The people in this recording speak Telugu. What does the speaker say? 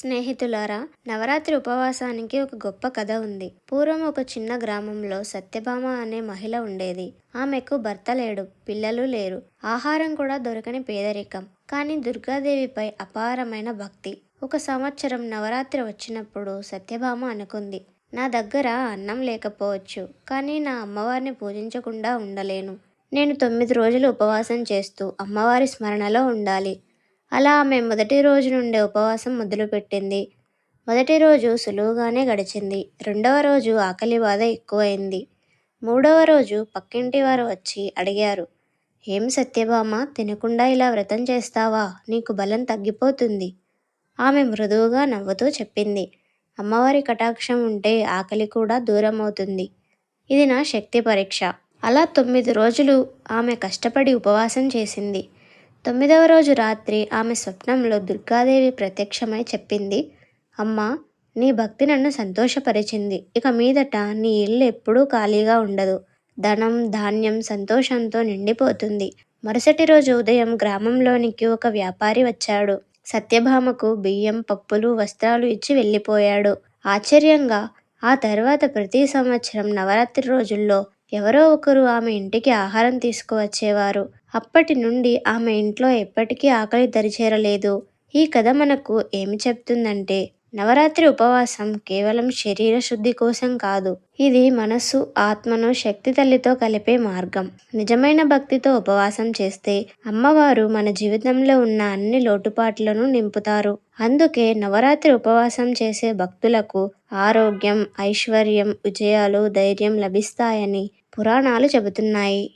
స్నేహితులారా నవరాత్రి ఉపవాసానికి ఒక గొప్ప కథ ఉంది. పూర్వం ఒక చిన్న గ్రామంలో సత్యభామ అనే మహిళ ఉండేది. ఆమెకు భర్త లేడు పిల్లలు లేరు. ఆహారం కూడా దొరకని పేదరికం. కానీ దుర్గాదేవిపై అపారమైన భక్తి. ఒక సంవత్సరం నవరాత్రి వచ్చినప్పుడు సత్యభామ అనుకుంది నా దగ్గర అన్నం లేకపోవచ్చు కానీ నా అమ్మవారిని పూజించకుండా ఉండలేను. నేను తొమ్మిది రోజులు ఉపవాసం చేస్తూ అమ్మవారి స్మరణలో ఉండాలి. అలా ఆమె మొదటి రోజు నుండే ఉపవాసం మొదలుపెట్టింది. మొదటి రోజు సులువుగానే గడిచింది. రెండవ రోజు ఆకలి బాధ ఎక్కువైంది. మూడవ రోజు పక్కింటి వారు వచ్చి అడిగారు ఏం సత్యభామ తినకుండా ఇలా వ్రతం చేస్తావా? నీకు బలం తగ్గిపోతుంది. ఆమె మృదువుగా నవ్వుతూ చెప్పింది అమ్మవారి కటాక్షం ఉంటే ఆకలి కూడా దూరం అవుతుంది ఇది నా శక్తి పరీక్ష. అలా తొమ్మిది రోజులు ఆమె కష్టపడి ఉపవాసం చేసింది. తొమ్మిదవ రోజు రాత్రి ఆమె స్వప్నంలో దుర్గాదేవి ప్రత్యక్షమై చెప్పింది అమ్మ నీ భక్తి నన్ను సంతోషపరిచింది. ఇక మీదట నీ ఇల్లు ఎప్పుడూ ఖాళీగా ఉండదు. ధనం ధాన్యం సంతోషంతో నిండిపోతుంది. మరుసటి రోజు ఉదయం గ్రామంలోనికి ఒక వ్యాపారి వచ్చాడు. సత్యభామకు బియ్యం పప్పులు వస్త్రాలు ఇచ్చి వెళ్ళిపోయాడు. ఆశ్చర్యంగా ఆ తర్వాత ప్రతి సంవత్సరం నవరాత్రి రోజుల్లో ఎవరో ఒకరు ఆమె ఇంటికి ఆహారం తీసుకువచ్చేవారు. అప్పటి నుండి ఆమె ఇంట్లో ఎప్పటికీ ఆకలి దరిచేరలేదు. ఈ కథ మనకు ఏమి చెప్తుందంటే నవరాత్రి ఉపవాసం కేవలం శరీర శుద్ధి కోసం కాదు ఇది మనస్సు ఆత్మను శక్తి తల్లితో కలిపే మార్గం. నిజమైన భక్తితో ఉపవాసం చేస్తే అమ్మవారు మన జీవితంలో ఉన్న అన్ని లోటుపాట్లను నింపుతారు. అందుకే నవరాత్రి ఉపవాసం చేసే భక్తులకు ఆరోగ్యం ఐశ్వర్యం విజయాలు ధైర్యం లభిస్తాయని పురాణాలు చెబుతున్నాయి.